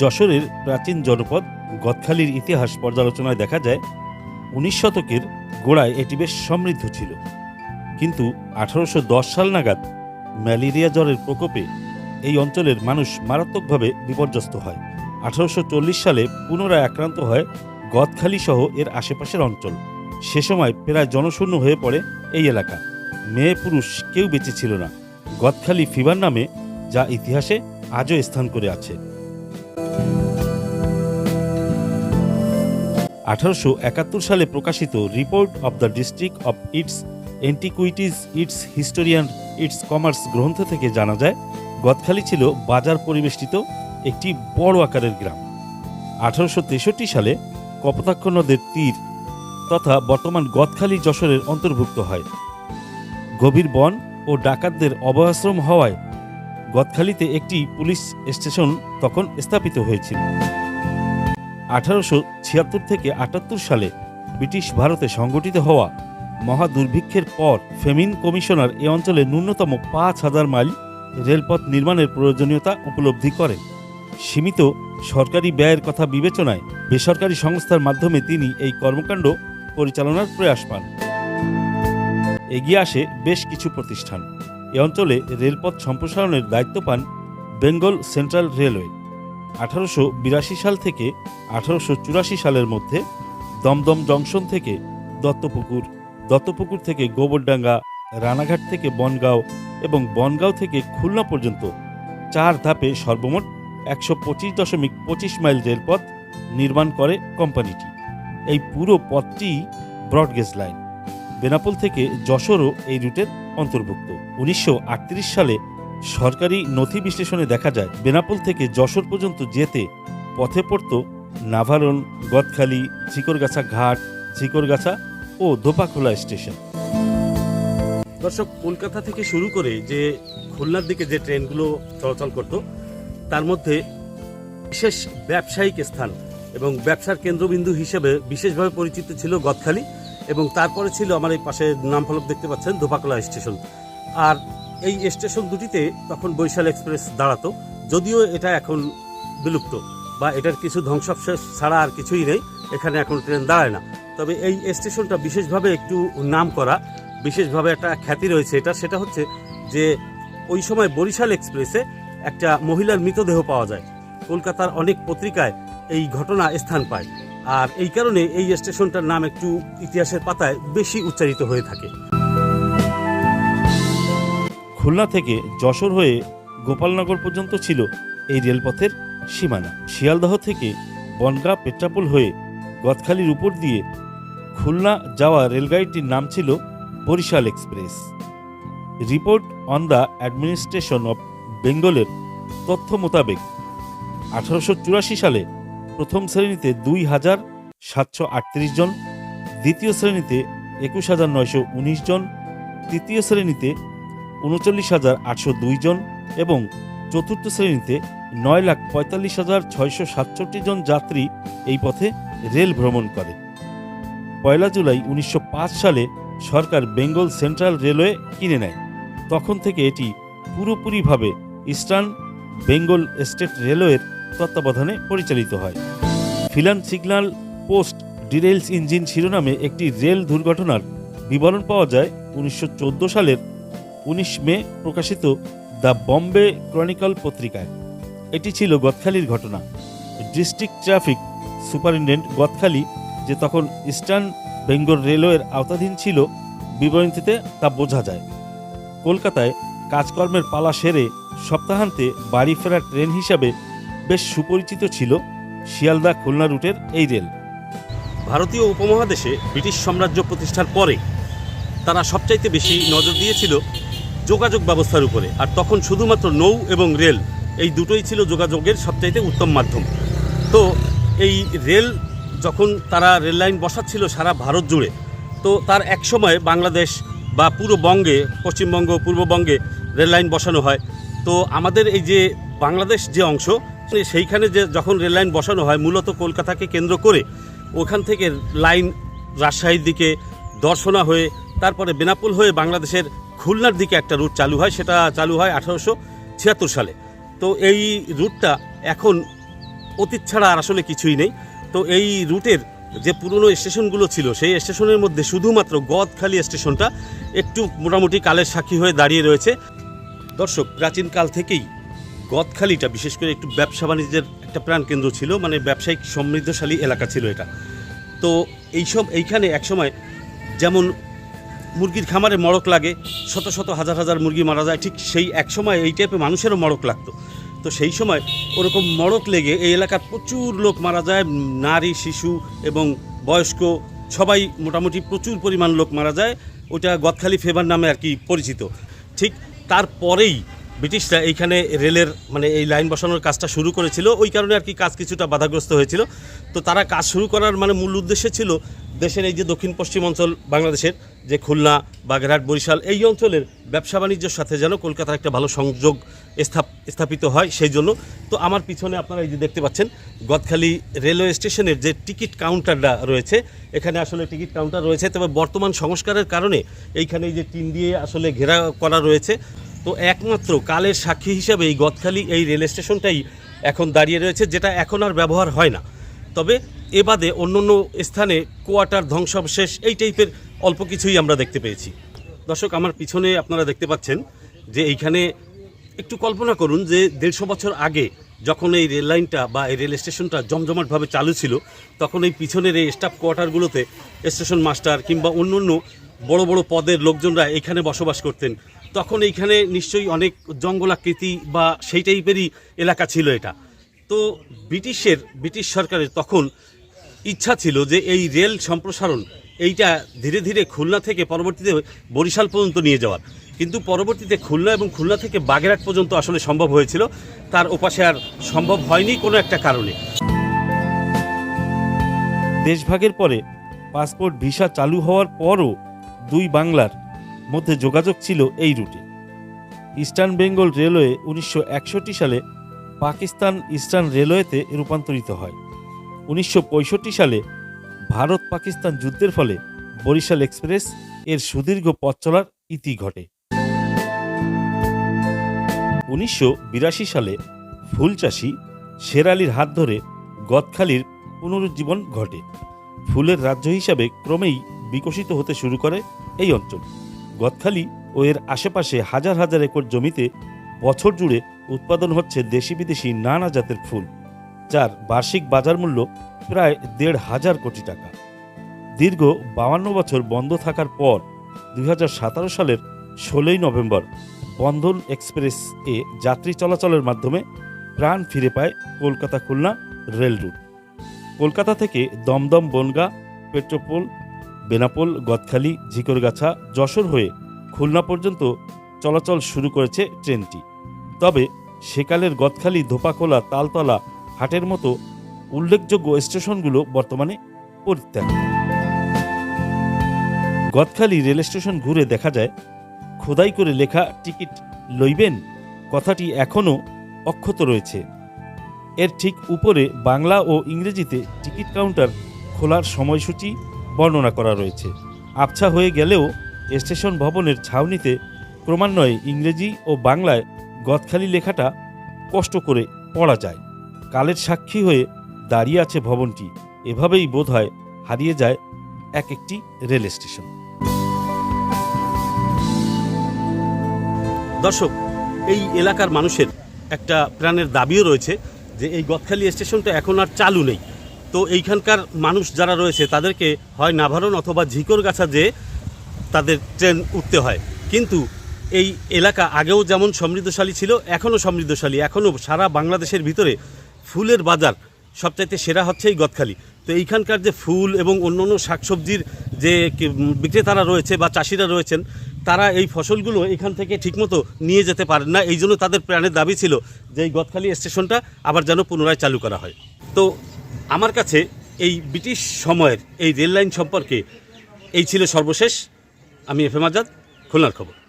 যশোরের প্রাচীন জনপদ গদখালির ইতিহাস পর্যালোচনায় দেখা যায়, উনিশ শতকের গোড়ায় এটি বেশ সমৃদ্ধ ছিল। কিন্তু আঠারোশো দশ সাল নাগাদ ম্যালেরিয়া জ্বরের প্রকোপে এই অঞ্চলের মানুষ মারাত্মকভাবে বিপর্যস্ত হয়। আঠারোশো চল্লিশ সালে পুনরায় আক্রান্ত হয় গদখালি সহ এর আশেপাশের অঞ্চল। সে সময় প্রায় জনশূন্য হয়ে পড়ে এই এলাকা। মেয়ে পুরুষ কেউ বেঁচে ছিল না। গদখালি ফিভার নামে যা ইতিহাসে আজও স্থান করে আছে। আঠারোশো একাত্তর সালে প্রকাশিত report of the district of its antiquities its historian its commerce গ্রন্থ থেকে জানা যায়, গদখালি ছিল বাজার পরিবেষ্টিত একটি বড় আকারের গ্রাম। আঠারোশো তেষট্টি সালে কপোতাক্ষ নদের তীর তথা বর্তমান গদখালি যশোরের অন্তর্ভুক্ত হয়। গভীর বন ও ডাকাতদের অবয়াশ্রম হওয়ায় গদখালিতে একটি পুলিশ স্টেশন তখন স্থাপিত হয়েছিল। আঠারোশো ছিয়াত্তর থেকে আটাত্তর সালে ব্রিটিশ ভারতে সংগঠিত হওয়া মহা দুর্ভিক্ষের পর ফেমিন কমিশনার এ অঞ্চলে ন্যূনতম পাঁচ হাজার মাইল রেলপথ নির্মাণের প্রয়োজনীয়তা উপলব্ধি করেন। সীমিত সরকারি ব্যয়ের কথা বিবেচনায় বেসরকারি সংস্থার মাধ্যমে তিনি এই কর্মকাণ্ড পরিচালনার প্রয়াস পান। এগিয়ে আসে বেশ কিছু প্রতিষ্ঠান। এ অঞ্চলে রেলপথ সম্প্রসারণের দায়িত্ব পান বেঙ্গল সেন্ট্রাল রেলওয়ে। আঠারোশো বিরাশি সাল থেকে আঠারোশো চুরাশি সালের মধ্যে দমদম জংশন থেকে দত্তপুকুর দত্তপুকুর থেকে গোবরডাঙ্গা, রানাঘাট থেকে বনগাঁও এবং বনগাঁও থেকে খুলনা পর্যন্ত চার ধাপে সর্বমোট একশো পঁচিশ দশমিক পঁচিশ মাইল রেলপথ নির্মাণ করে কোম্পানিটি। এই পুরো পথটি ব্রডগেজ লাইন। বেনাপোল থেকে যশোরও এই রুটের অন্তর্ভুক্ত। উনিশশো আটত্রিশ সালে সরকারি নথি বিশ্লেষণে দেখা যায়, বেনাপোল থেকে যশোর পর্যন্ত যেতে পথে পড়ত নাভারন গদখালি চিকরগাছা ঘাট চিকরগাছা ও ধোপাখোলা স্টেশন। দর্শক, কলকাতা থেকে শুরু করে যে খুলনার দিকে যে ট্রেনগুলো চলাচল করত, তার মধ্যে বিশেষ ব্যবসায়িক স্থান এবং ব্যবসার কেন্দ্রবিন্দু হিসেবে বিশেষভাবে পরিচিত ছিল গদখালি এবং তারপরে ছিল আমার এই পাশে নাম ফলক দেখতে পাচ্ছেন ধোপাকলা স্টেশন। আর এই স্টেশন দুটিতে তখন বৈশাল এক্সপ্রেস দাঁড়াতো, যদিও এটা এখন বিলুপ্ত বা এটার কিছু ধ্বংসাবশেষ ছাড়া আর কিছুই নেই, এখানে এখন ট্রেন দাঁড়ায় না। তবে এই স্টেশনটা বিশেষভাবে একটু নাম করা বিশেষভাবে একটা খ্যাতি রয়েছে এটা, সেটা হচ্ছে যে ওই সময় বরিশাল এক্সপ্রেসে একটা মহিলার মৃতদেহ পাওয়া যায়। কলকাতার অনেক পত্রিকায় এই ঘটনা স্থান পায়। আর এই কারণে এই স্টেশনটার নাম একটু ইতিহাসের পাতায় বেশি উচ্চারিত হয়ে থাকে। খুলনা থেকে যশোর হয়ে গোপালনগর পর্যন্ত ছিল এই রেলপথের সীমানা। শিয়ালদহ থেকে বনগাঁ পেট্রাপোল হয়ে গদখালির উপর দিয়ে খুলনা যাওয়া রেলগাড়িটির নাম ছিল Barisal express. Report on the administration of বেঙ্গলের তথ্য মোতাবেক আঠারোশো চুরাশি সালে প্রথম শ্রেণীতে দুই হাজার সাতশো আটত্রিশ জন, দ্বিতীয় শ্রেণীতে একুশ হাজার নয়শো উনিশ জন, তৃতীয় শ্রেণীতে উনচল্লিশ হাজার আটশো দুই জন এবং চতুর্থ শ্রেণীতে নয় লাখ পঁয়তাল্লিশ হাজার ছয়শো সাতষট্টি জন যাত্রী এই পথে রেল ভ্রমণ করে। পয়লা জুলাই উনিশশো পাঁচ সালে সরকার বেঙ্গল সেন্ট্রাল রেলওয়ে কিনে নেয়। তখন থেকে এটি পুরোপুরিভাবে ইস্টার্ন বেঙ্গল স্টেট রেলওয়ের তত্ত্বাবধানে পরিচালিত হয়। Fallen signal post derails engine শিরোনামে একটি রেল দুর্ঘটনার বিবরণ পাওয়া যায় উনিশশো চোদ্দ সালের উনিশ মে প্রকাশিত দ্য বম্বে ক্রনিকল পত্রিকায়। এটি ছিল গদখালির ঘটনা। ডিস্ট্রিক্ট ট্রাফিক সুপারিনটেন্ডেন্ট গদখালি যে তখন ইস্টার্ন বেঙ্গল রেলওয়ের আওতাধীন ছিল বিবরণীতে তা বোঝা যায়। কলকাতায় কাজকর্মের পালা সেরে সপ্তাহান্তে বাড়ি ফেরার ট্রেন হিসাবে বেশ সুপরিচিত ছিল শিয়ালদা খুলনা রুটের এই রেল। ভারতীয় উপমহাদেশে ব্রিটিশ সাম্রাজ্য প্রতিষ্ঠার পরে তারা সবচাইতে বেশি নজর দিয়েছিল যোগাযোগ ব্যবস্থার উপরে। আর তখন শুধুমাত্র নৌ এবং রেল, এই দুটোই ছিল যোগাযোগের সবচাইতে উত্তম মাধ্যম। তো এই রেল যখন তারা রেল লাইন বসাচ্ছিল সারা ভারত জুড়ে, তো তার এক সময় বাংলাদেশ বা পুরো বঙ্গে, পশ্চিমবঙ্গ পূর্ববঙ্গে রেল লাইন বসানো হয়। তো আমাদের এই যে বাংলাদেশ যে অংশ, সেইখানে যে যখন রেল লাইন বসানো হয়, মূলত কলকাতাকে কেন্দ্র করে, ওখান থেকে লাইন রাজশাহীর দিকে দর্শনা হয়ে, তারপরে বেনাপোল হয়ে বাংলাদেশের খুলনার দিকে একটা রুট চালু হয়, সেটা চালু হয় আঠারোশো ছিয়াত্তর সালে। তো এই রুটটা এখন অতীত ছাড়া আর আসলে কিছুই নেই। তো এই রুটের যে পুরনো স্টেশনগুলো ছিল, সেই স্টেশনের মধ্যে শুধুমাত্র গদখালি স্টেশনটা একটু মোটামুটি কালের সাক্ষী হয়ে দাঁড়িয়ে রয়েছে। দর্শক প্রাচীনকাল থেকেই গদখালিটা, বিশেষ করে একটু ব্যবসা বাণিজ্যের একটা প্রাণকেন্দ্র ছিল মানে ব্যবসায়িক সমৃদ্ধশালী এলাকা ছিল এটা। তো এইসব, এইখানে একসময় যেমন মুরগির খামারে মড়ক লাগে, শত শত হাজার হাজার মুরগি মারা যায়, ঠিক সেই এক সময় এই টাইপের মানুষেরও মড়ক লাগতো। তো সেই সময় ওরকম মড়ক লেগে এই এলাকার প্রচুর লোক মারা যায়, নারী, শিশু এবং বয়স্ক, সবাই মোটামুটি প্রচুর পরিমাণ লোক মারা যায়। ওটা গদখালি ফেভার নামে আর কি পরিচিত। ঠিক তারপরেই ব্রিটিশরা এইখানে রেলের মানে এই লাইন বসানোর কাজটা শুরু করেছিল। ওই কারণে আর কি কাজ কিছুটা বাধাগ্রস্ত হয়েছিল। তো তারা কাজ শুরু করার মানে মূল উদ্দেশ্য ছিল দেশের এই যে দক্ষিণ পশ্চিম অঞ্চল বাংলাদেশের যে খুলনা, বাগেরহাট, বরিশাল, এই অঞ্চলের ব্যবসা বাণিজ্যের সাথে যেন কলকাতার একটা ভালো সংযোগ স্থাপ, স্থাপিত হয় সেই জন্য। তো আমার পিছনে আপনারা এই যে দেখতে পাচ্ছেন, গদখালি রেলওয়ে স্টেশনের যে টিকিট কাউন্টারটা রয়েছে, এখানে আসলে টিকিট কাউন্টার রয়েছে। তবে বর্তমান সংস্কারের কারণে এইখানে এই যে টিন দিয়ে আসলে ঘেরা করা রয়েছে। তো একমাত্র কালের সাক্ষী হিসাবে এই গদখালি এই রেল স্টেশনটাই এখন দাঁড়িয়ে রয়েছে, যেটা এখন আর ব্যবহার হয় না। তবে এ বাদে অন্য অন্য স্থানে কোয়ার্টার ধ্বংসাবশেষ এই টাইপের অল্প কিছুই আমরা দেখতে পেয়েছি। দর্শক, আমার পিছনে আপনারা দেখতে পাচ্ছেন যে এইখানে একটু কল্পনা করুন যে দেড়শো বছর আগে যখন এই রেল লাইনটা বা এই রেল স্টেশনটা জমজমাটভাবে চালু ছিল, তখন এই পিছনের এই স্টাফ কোয়ার্টারগুলোতে স্টেশন মাস্টার কিংবা অন্য অন্য বড় বড় পদের লোকজনরা এখানে বসবাস করতেন। তখন এইখানে নিশ্চয়ই অনেক জঙ্গলাকৃতি বা সেই টাইপেরই এলাকা ছিল এটা। তো ব্রিটিশের, ব্রিটিশ সরকারের তখন ইচ্ছা ছিল যে এই রেল সম্প্রসারণ এইটা ধীরে ধীরে খুলনা থেকে পরবর্তীতে বরিশাল পর্যন্ত নিয়ে যাওয়ার। কিন্তু পরবর্তীতে খুলনা এবং খুলনা থেকে বাগেরহাট পর্যন্ত আসলে সম্ভব হয়েছিল। তার ওপাশে আর সম্ভব হয়নি কোনো একটা কারণে। দেশভাগের পরে পাসপোর্ট ভিসা চালু হওয়ার পরও দুই বাংলার মধ্যে যোগাযোগ ছিল এই রুটে। ইস্টার্ন বেঙ্গল রেলওয়ে উনিশশো একষট্টি সালে পাকিস্তান ইস্টার্ন রেলওয়েতে রূপান্তরিত হয়। উনিশশো পঁয়ষট্টি সালে ভারত পাকিস্তান যুদ্ধের ফলে বরিশাল এক্সপ্রেস এর সুদীর্ঘ পথ চলার ইতি ঘটে। উনিশশো বিরাশি সালে ফুলচাষী শেরালির হাত ধরে গদখালির পুনরুজ্জীবন ঘটে। ফুলের রাজ্য হিসাবে ক্রমেই বিকশিত হতে শুরু করে এই অঞ্চল। গদখালি ও এর আশেপাশে হাজার হাজার একর জমিতে বছর জুড়ে উৎপাদন হচ্ছে দেশি বিদেশি নানা জাতের ফুল, যার বার্ষিক বাজার মূল্য প্রায় দেড় হাজার কোটি টাকা। দীর্ঘ বাউান্ন বছর বন্ধ থাকার পর দু হাজার সতেরো সালের ষোলোই নভেম্বর বন্ধন এক্সপ্রেস এ যাত্রী চলাচলের মাধ্যমে প্রাণ ফিরে পায় কলকাতা খুলনা রেল রুট। কলকাতা থেকে দমদম বনগা, পেট্রোপোল বেনাপোল, গদখালি, ঝিকরগাছা, যশোর হয়ে খুলনা পর্যন্ত চলাচল শুরু করেছে ট্রেনটি। তবে সেকালের গদখালি ধোপাকোলা তালতলা হাটের মতো উল্লেখযোগ্য স্টেশনগুলো বর্তমানে পরিত্যাগ গদখালি রেল স্টেশন ঘুরে দেখা যায়, খোদাই করে লেখা টিকিট লইবেন কথাটি এখনও অক্ষত রয়েছে। এর ঠিক উপরে বাংলা ও ইংরেজিতে টিকিট কাউন্টার খোলার সময়সূচি বর্ণনা করা রয়েছে। আবছা হয়ে গেলেও স্টেশন ভবনের ছাউনিতে ক্রমান্বয়ে ইংরেজি ও বাংলায় গদখালি লেখাটা কষ্ট করে পড়া যায়। কালের সাক্ষী হয়ে দাঁড়িয়ে আছে ভবনটি। এভাবেই বোধ হয় হারিয়ে যায় এক একটি রেল স্টেশন। দর্শক, এই এলাকার মানুষের একটা প্রাণের দাবিও রয়েছে যে এই গদখালি স্টেশনটা এখন আর চালু নেই। তো এইখানকার মানুষ যারা রয়েছে, তাদেরকে হয় নাভারণ অথবা ঝিকরগাছা যে তাদের ট্রেন উঠতে হয়। কিন্তু এই এলাকা আগেও যেমন সমৃদ্ধশালী ছিল, এখনও সমৃদ্ধশালী। এখনও সারা বাংলাদেশের ভিতরে ফুলের বাজার সবচাইতে সেরা হচ্ছে এই গদখালি। তো এইখানকার যে ফুল এবং অন্য শাকসবজির যে বিক্রেতারা রয়েছে বা চাষিরা রয়েছেন, তারা এই ফসলগুলো এখান থেকে ঠিকমতো নিয়ে যেতে পারেন না। এই জন্য তাদের প্রাণের দাবি ছিল যে এই গদখালি স্টেশনটা আবার যেন পুনরায় চালু করা হয়। তো আমার কাছে এই ব্রিটিশ সময়ের এই রেললাইন সম্পর্কে এই ছিল সর্বশেষ। আমি এফ এম আজাদ, খুলনার খবর।